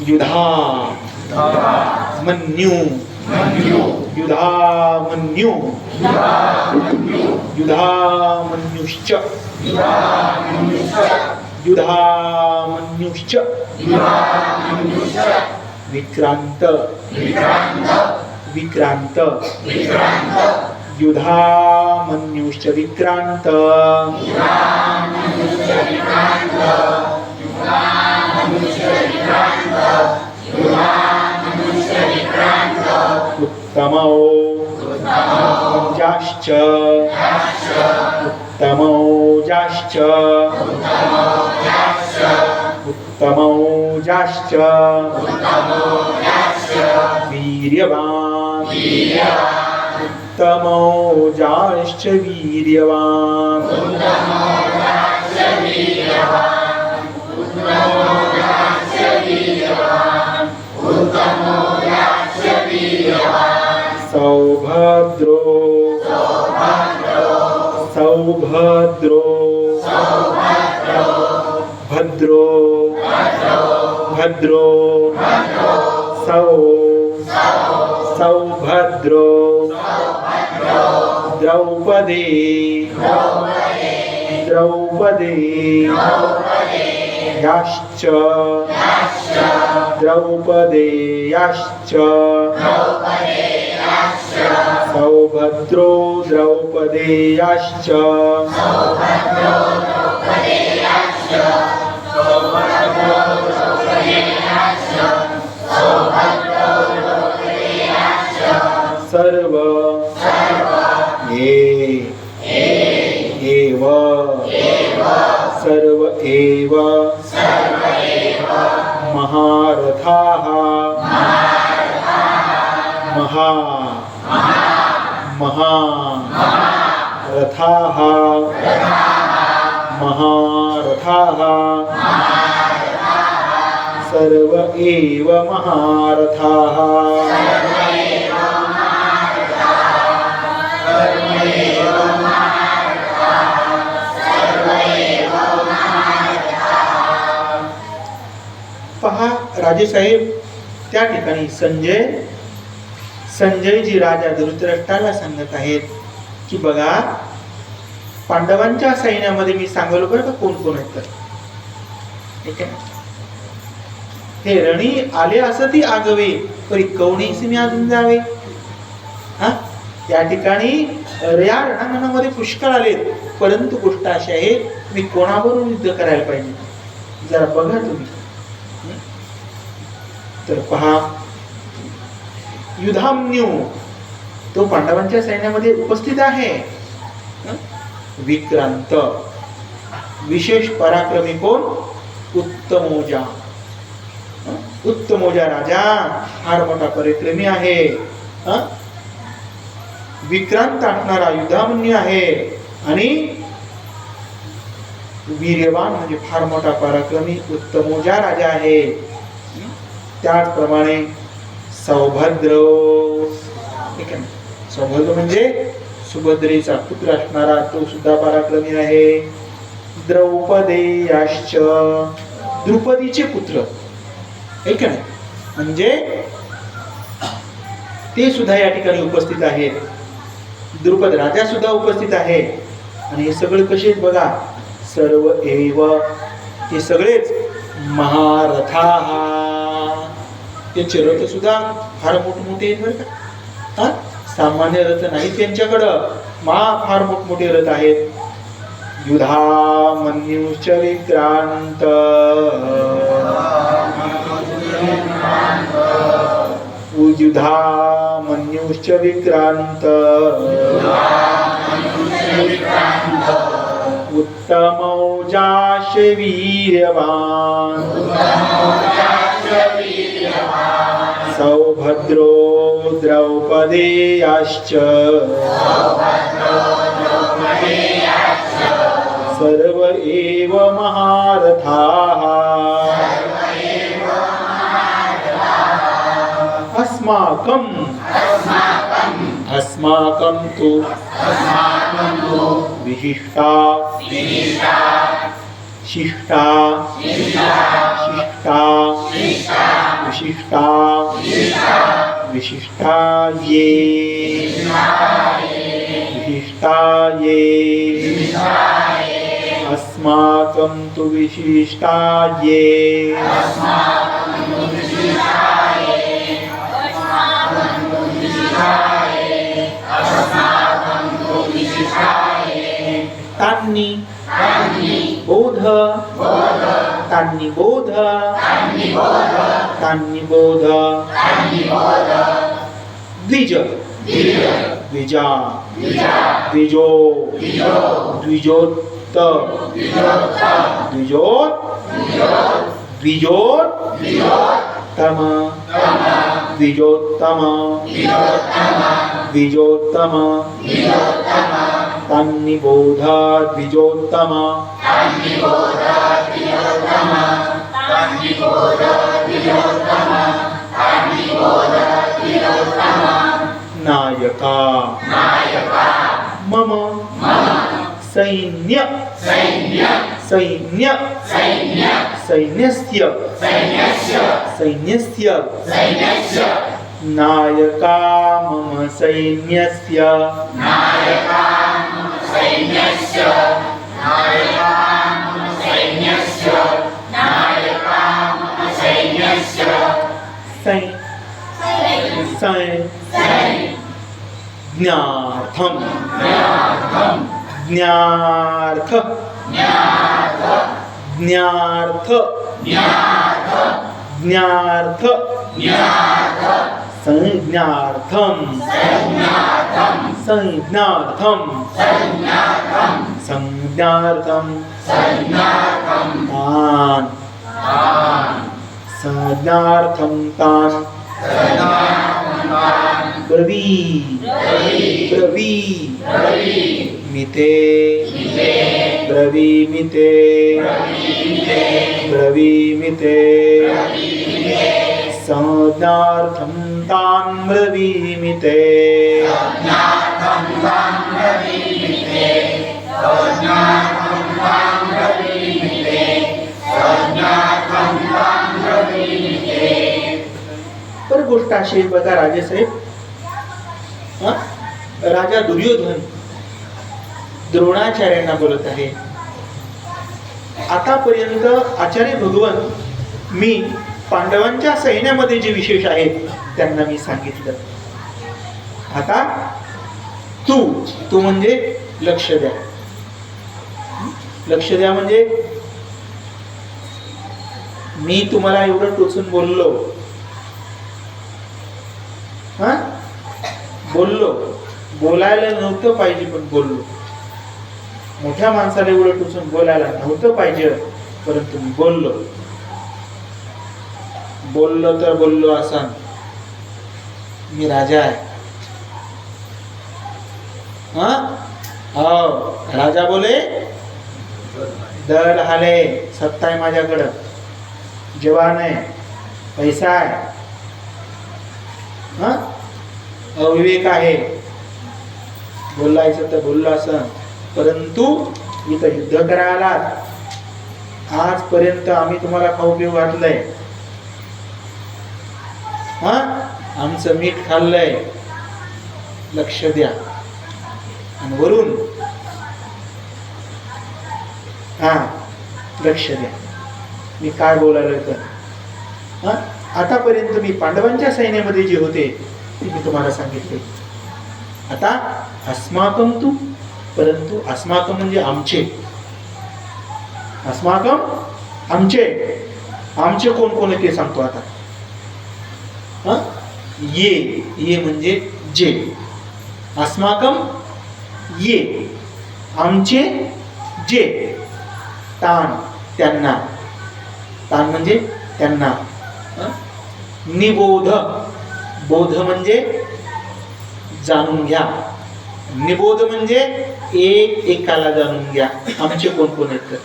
युधा मन्यू। युधा मन्यू युधा मन्युश्च युधा मन्युश्च विक्रांत। विक्रांत। युधा मन्युश्च विक्रांत। उत्तमौ जाश्च उत्तमौ जाश्च उत्तमौ जाश्च वीर्यवान् उत्तमौ जाश्च वीर्यवान् सौभद्रो सौभद्रो भद्रो भद्रो सौ सौभद्रो द्रौपदी द्रौपदी द्रौपदेयाश्च द्रौपदेयाश्च। सौभद्रो द्रौपदेयाश्च। सर्व। ये। एव। सर्व एव। महारथाः। महा महा रथाः। महारथाः। सर्व एव महारथाः। पहा राजेसाहेब त्या ठिकाणी संजय संजयजी राजा धृतराष्ट्राला सांगत आहेत की बघा पांडवांच्या सैन्यामध्ये मी सांगलो बरं का कोण कोण आहेत तर. ठीक आहे? हे रणी आले असं ती आगवे तरी कवणीसी मी अजून जावे. हा? या ठिकाणी या रणांगणामध्ये पुष्कळ आलेत परंतु गोष्ट अशी आहे मी कोणावरून युद्ध करायला पाहिजे? जरा बघा तुम्ही. तर पहा. युधामन्यू. तो पांडवांच्या सैन्यामध्ये उपस्थित आहे. विक्रांत. विशेष पराक्रमी कोण? उत्तमोजा. उत्तमोजा राजा. फार मोठा परिक्रमी आहे. विक्रांत आणणारा युधामन्यू आहे. आणि वीर्यवान म्हणजे फार मोठा पराक्रमी उत्तमोजा राजा आहे. त्याचप्रमाणे सौभद्र. ठीक आहे ना? सौभद्र म्हणजे सुभद्रेचा पुत्र असणारा तो सुद्धा पराक्रमी आहे. द्रौपदेयाश्च द्रुपदीचे पुत्र. आहे ना म्हणजे ते सुद्धा या ठिकाणी उपस्थित आहेत. द्रुपद राजा सुद्धा उपस्थित आहे. आणि हे सगळे कसे बघा? सर्व एव. हे सगळेच महारथा. त्यांचे रथ सुद्धा फार मोठमोठे आहेत बरं का. हा? सामान्य रथ नाही त्यांच्याकडं. मा फार मोठमोठे रथ आहेत. युधा मन्युश्च विक्रांत युधा मन्युश्च विक्रांत उत्तमौजाश वीर्यवान्. सौभद्रो द्रौपदेयाश्च। सर्व एव महारथाः। अस्माकम्। अस्माकं तु विशिष्टा। शिष्टा। शिष्टा। विशिष्टा। विशिष्टा ये विशिष्टा अस्माकं तु विशिष्टा Tanniboda. Tanniboda. Tanniboda. Tanniboda. Vija. Vija. Vija. Vija. Vijo. Vijo. Vijota. Vijota. Vijot. Vijot. Vijot. Vijot. Tama. Tama. Vijotama. Vijotama. Vijotama. Vijotama. Tanniboda. Vijotama. Tanniboda. द्विजोत तम द्विजोत्तम द्विजोत्तम तन्निबोध द्विजोत्तम नायका मम सैन्य सैन्य सैन्यस्य सैन्यस्य नायका मम सैन्यस्य सै ज्ञार्थम. ज्ञार्थ. ज्ञार्थ. ज्ञार्थ. संज्ञार्थम. संज्ञार्थम. संज्ञार्थम. तान. संज्ञार्थम तान. ब्रवी ब्रवी मिते ब्रवीमिते ब्रवीमिते संज्ञार्थं तान् ब्रवीमिते तर गोष्ट अशी आहे बघा राजेसाहेब राजा दुर्योधन द्रोणाचार्यांना बोलत आहे. आतापर्यंत आचार्य भगवान मी पांडवांच्या सैन्यामध्ये जे विशेष आहेत त्यांना मी सांगितलं. आता तू तू म्हणजे लक्ष द्या. लक्ष द्या म्हणजे मी तुम्हाला एवढं टोचून बोललो. हा? बोललो. बोलायला नव्हतं पाहिजे पण बोललो. मोठ्या माणसाला एवढं टोचून बोलायला नव्हतं पाहिजे परंतु मी बोललो. बोललो तर बोललो असा. मी राजा आहे. हा? हो. राजा बोले? दर हाले. सत्ता आहे माझ्याकडं. जवान आहे. पैसा आहे. हा? अविवेक आहे. बोलायचं तर बोललो असं. परंतु इथं युद्ध करायला आजपर्यंत आम्ही तुम्हाला खाऊ पिऊ घातलंय. हा? आमचं मीठ खाल्लंय. लक्ष द्या. आणि वरून. हा लक्ष द्या. मी काय बोलायला तर हा? आतापर्यंत मी पांडवांच्या सैन्यामध्ये जे होते ते मी तुम्हाला सांगितले. आता अस्माकम तू, परंतु अस्माकम म्हणजे आमचे. अस्माकम आमचे. आमचे कोण कोण ते सांगतो आता. हा? ये ये म्हणजे जे. अस्माकम ये. आमचे, जे. ताण त्यांना. म्हणजे त्यांना. निबोध. बोध म्हणजे जाणून घ्या. निबोध म्हणजे एक एकाला जाणून घ्या. आमचे कोण कोण आहेत तर.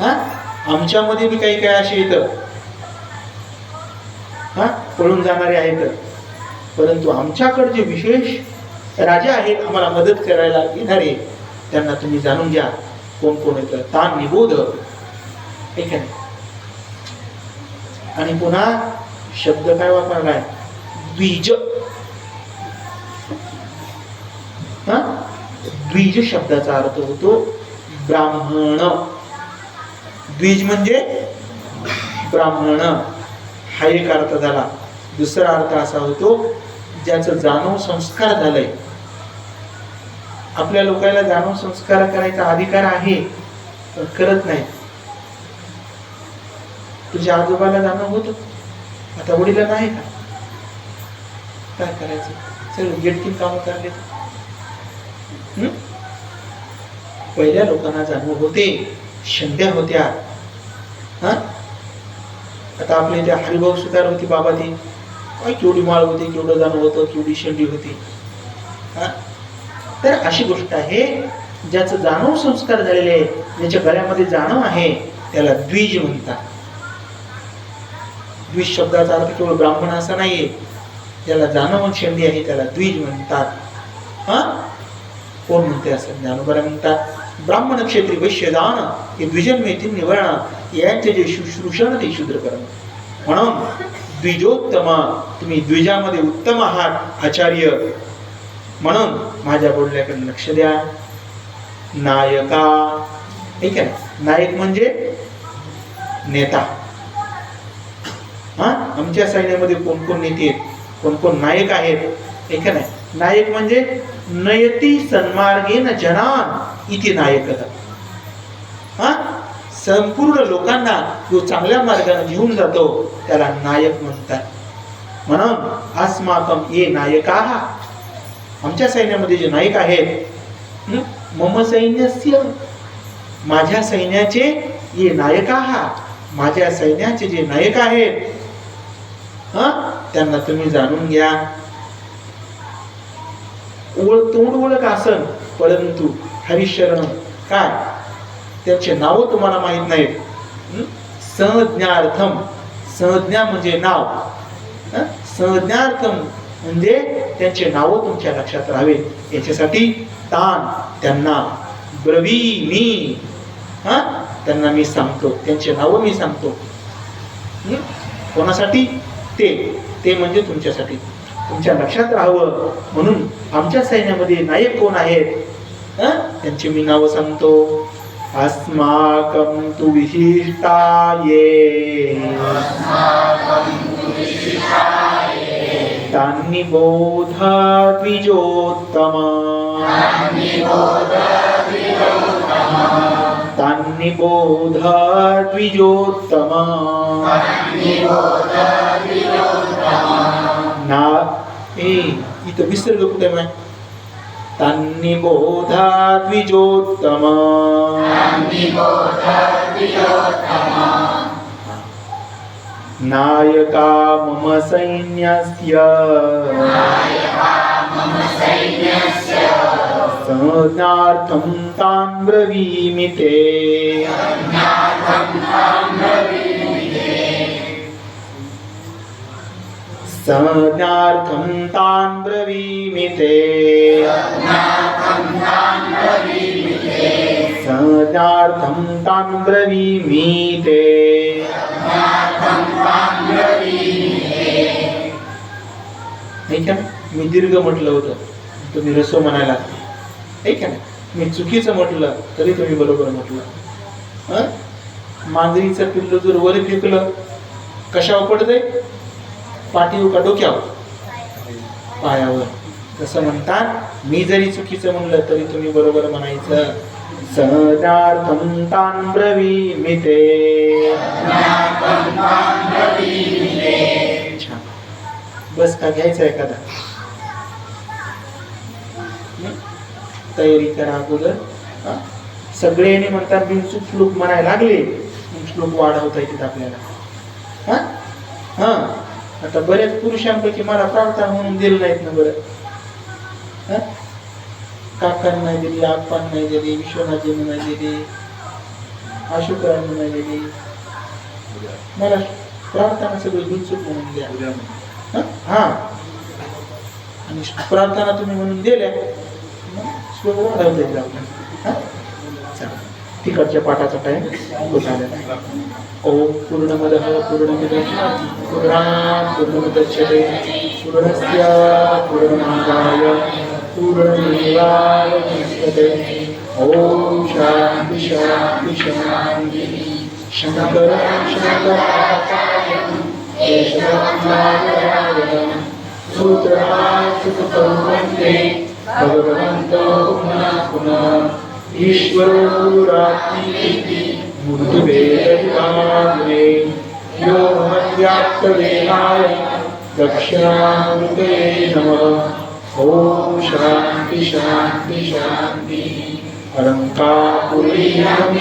हा? आमच्यामध्ये बी काही काही असे येतं हा? पळून जाणारे आहेत परंतु आमच्याकडे जे विशेष राजा आहेत आम्हाला मदत करायला येणारे त्यांना तुम्ही जाणून घ्या. कोण कोण येतं ताण निबोध. ठीक आहे आणि पुन्हा शब्द काय वापरलाय द्विज. हा? द्विज शब्दाचा अर्थ होतो ब्राह्मण. द्विज म्हणजे ब्राह्मण. हा एक अर्थ झाला. दुसरा अर्थ असा होतो ज्याचं जाणव संस्कार झालंय. आपल्या लोकांना जाणव संस्कार करायचा अधिकार आहे पण करत नाही. तुझ्या आजोबाला जाणव होतं? आता वडिलांना आहे का? काय करायचं? सगळं गेटकीन काम करले पहिल्या लोकांना जाणव होते शंध्या होत्या. हा? आता आपले ते हरिभाऊ सुधार होती बाबा ते काय केवढी माळ होती केवढं जाणं होतं केवढी शेंडी होती. हा? तर अशी गोष्ट आहे ज्याचं जाणव संस्कार झालेले आहे ज्याच्या गळ्यामध्ये जाणव आहे त्याला द्विज म्हणतात. द्विज शब्दाचा अर्थ केवळ ब्राह्मण असा नाहीये. ज्याला जानवन शेंडी आहे त्याला द्विज म्हणतात. हा? कोण म्हणते असं? ज्ञानोबरा म्हणतात. ब्राह्मण क्षेत्री वैश्य दान हे द्विजन मेथी निवरण यांचे जे शुश्रूषण ते शूद्र करण. म्हणून द्विजोत्तम तुम्ही द्विजामध्ये उत्तम आहात आचार्य. म्हणून माझ्या बोलण्याकडे लक्ष द्या. नायका. ठीक आहे? नायक म्हणजे नेता. आमच्या सैन्यामध्ये कोण कोण नेते आहेत कोण कोण नायक आहेत ठीक आहे ना नायक म्हणजे नयती सन्मार्गेन जनान इथे नायक हा? संपूर्ण लोकांना जो चांगल्या मार्गाने घेऊन जातो त्याला नायक म्हणतात. म्हणून अस्माकम ये नायका. आमच्या सैन्यामध्ये जे नायक आहेत मम सैन्यस्य. माझ्या सैन्याचे ये नायक. माझ्या सैन्याचे जे नायक आहेत हा? त्यांना तुम्ही जाणून घ्या. ओळ तोंड ओळख असन परंतु हरिशरण काय? त्याचे नाव तुम्हाला माहीत नाहीत. संज्ञार्थम. संज्ञा म्हणजे नाव. हं? संज्ञार्थम म्हणजे त्यांचे नाव तुमच्या लक्षात राहावे. याच्यासाठी तान त्यांना ब्रवी मी. हा? त्यांना मी सांगतो. त्यांचे नाव मी सांगतो. कोणासाठी? ते ते म्हणजे तुमच्यासाठी. तुमच्या लक्षात राहावं. म्हणून आमच्या सैन्यामध्ये नायक कोण आहेत? त्यांची मी नावं सांगतो. अस्माकं तु विशिष्टाये. तान्नि बोधा द्विजोत्तम. तान्नि बोधा द्विजोत्तम. हे इथं विसर्ग कुठे माय तान्नि द्विजोत्तम नायका मम सैन्यस्य संज्ञार्थं तान् ब्रवीमि ते संज्ञार्थं तान् ब्रवीमि ते। संज्ञार्थं तान् ब्रवीमि ते। नाही का मी दीर्घ म्हटलं होतं. तुम्ही रसो म्हणायला आहे का नाही मी चुकीचं म्हटलं तरी तुम्ही बरोबर म्हटलं. हं? मांजरीचं पिल्लू जर वर फेकलं कशावर पडतंय? पाठीवर का डोक्यावर? पायावर. तसं म्हणतात मी जरी चुकीचं म्हणलं तरी तुम्ही बरोबर म्हणायचं. सहजार्थम तान ब्रवीमि ते छान. बस का घ्यायचं एखादा? तयारी करा अगोदर. सगळे याने म्हणतात बिनचूक श्लोक म्हणायला लागले. श्लोक वाढवता येतात आपल्याला. हा? हा. आता बऱ्याच पुरुषांपैकी मला प्रार्थना म्हणून दिलं नाहीत ना बरं. हं? काकांना नाही दिली आप्पांना नाही दिली विश्वनाथजींना नाही दिली अशोकरांना नाही दिली. मला प्रार्थना सगळी बिनचूक म्हणून द्या. हं? हा. आणि प्रार्थना तुम्ही म्हणून दिल्या श्लोक वाढवता येईल आपल्याला हं? तिकडच्या पाठाचा टाइम होत आलेला आहे. ओम पूर्णमद पूर्णमिद पूर्णात् पूर्णमुदच्यते पूर्णस्य पूर्णमादाय पूर्णमेवावशिष्यते ओम शांती शांती शांती शंकर शंकराचार्य केशवाचार्य सूत्रार्थकं वन्दे भगवन्तो पुनः पुनः ईश्वरो रात्रिः मूर्तिभेदविभागे यो मद्व्याप्तदेहाय दक्षिणामूर्तये नमः। ॐ शान्ति शान्ति शान्ति। अलङ्कापुरीयं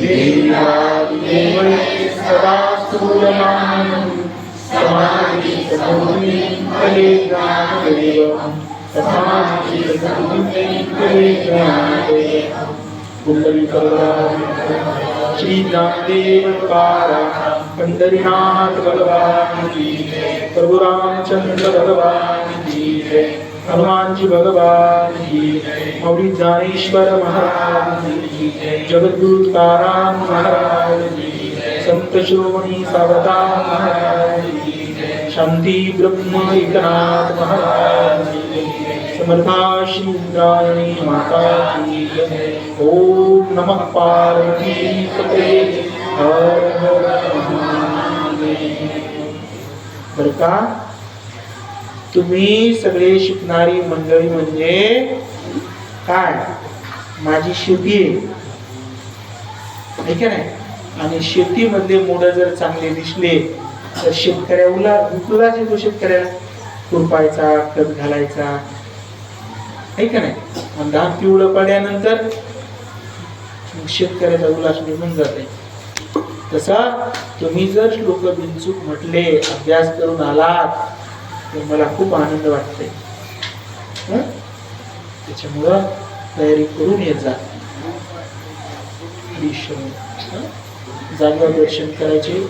देवादिदेवै सदा स्तूयमानं श्री नामदेव पारा पंढरीनाथ भगवान की प्रभु रामचंद्र भगवान की हनुमान जी भगवान की मौरी ज्ञानेश्वर महाराज की जगद्गुरु महाराज की संत शिरोमणी सावता महाराज की शांती ब्रह्म एकनाथ महाराज। समर्था शिवराणी माता ओम नमः पार्वती पते। हर का? तुम्ही सगळे शिकणारी मंडळी म्हणजे काय? माझी शेती आहे. ठीक आहे नाही? आणि शेतीमधले मोड जर चांगले दिसले तर शेतकऱ्या उला येतो शेतकऱ्याला कुरपायचा खत घालायचा आहे का नाही? आणि धान पिवळं पडल्यानंतर शेतकऱ्याचा उल्हास निघून जाते. तसा तुम्ही जर श्लोक बिनचूक म्हटले अभ्यास करून आलात तर मला खूप आनंद वाटते. त्याच्यामुळं तयारी करून येत जा. जागा दर्शन करायचे.